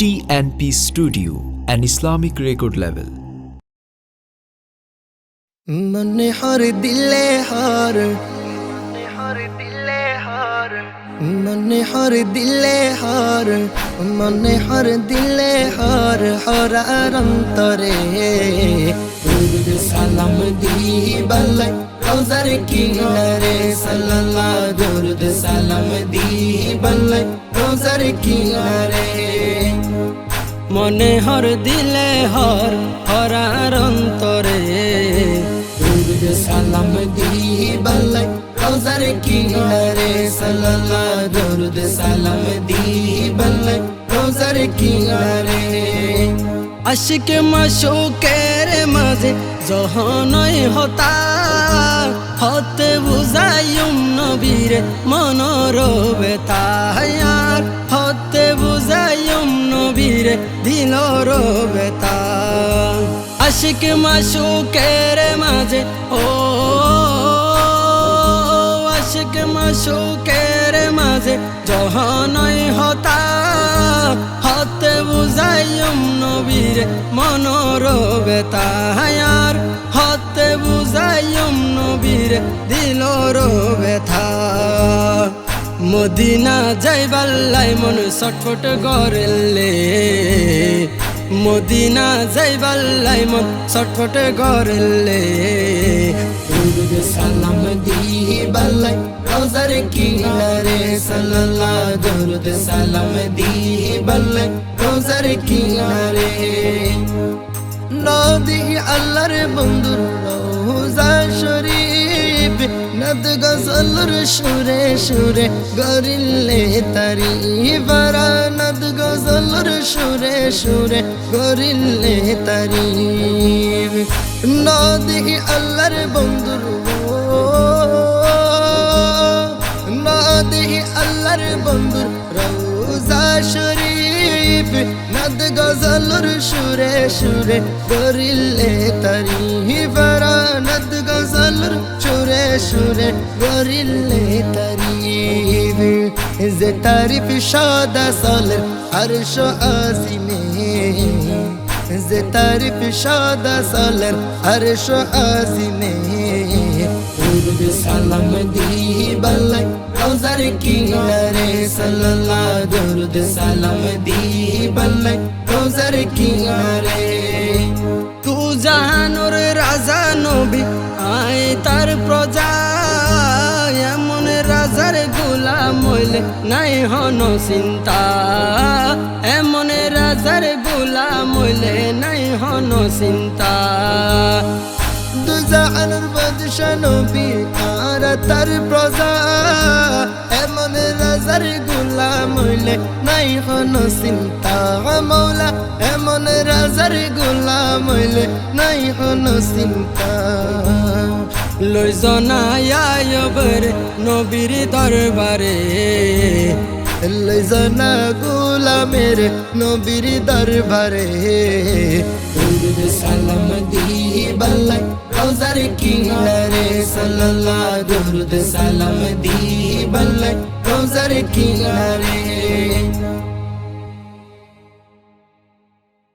TNP Studio, an Islamic record label. মনে হর দিলে হর মনে হর দিলে হর মনে হর দিলে হর হরার অন্তরে সালাম দি বালাই রোজার কিনারে সাল্লাল্লাহ দুরুদ সালাম দি রোজার কিনারে মনে হর দিলে হর হরার অন্তরে। সালাম দি বালাই রোজার কিনারে সাল্লাল্লাহ। দুরুদ সালাম দি বালাই রোজার কিনারে। আশিক মাশুকের মাঝে জহনই হতা, হতে বুঝাইম নবীরে মনর বেতায়ার হতে বুঝাইম নবীরে দিলর বেতা আশিক মাশুকের মাঝে, ও, আশিক মাশুকের মাঝে জহনই হতা। হতে বুঝাইম নবীরে মনর বেতায়ার হতে বুঝাইম নবীরে দিলর বেথা মদিনা যাইবাল্লাই মন ছটফট গরেলে মদিনা যাইবাল্লাই মন ছটফট গরেলে সালাম দি বাল্লাই রোজার কিনারে সাল্লাল্লাহ দুরুদ সালাম দি বাল্লাই রোজার কিনারে। নদী আল্লাহর বন্ধুর নদ গজলর সুরে সুরে, গরিলে তারি বারা। নদ গজলর সুরে সুরে, গরিলে তারি। নদী আল্লাহর বন্ধুর নদী আল্লাহর বন্ধুর রোজা শরীফ। নদ গজলর সুরে সুরে, গরিলে তারি। যে তারিফ সাদা সালের আরশ আজিমে যে তারিফ সাদা সালের আরশ আজিমে দুরুদ সালাম দি বালাই রোজার কিনারে সাল্লাল্লাহ দুরুদ সালাম দি বালাই রোজার কিনারে। তু জাহানুর রাজা নবী, আয় তার প্রজা হইলে নাই হন চিন্তা। এমন রাজার গোলাম হইলে নাই হন চিন্তা। দুজাহানুর বাদশা নবী আর তার প্রজা? এমন রাজার নাই হন চিন্তা মৌলা, এমন রাজার গোলাম হইলে নাই হন চিন্তা লই জনায়ায়বর নবীর দরবারে। লই জনা গোলামের নবীর দরবারে। সালাম দি বালাই রোজার কিনারে সাল্লাল্লাহ দুরুদ সালাম দি বালাই রোজার কিনারে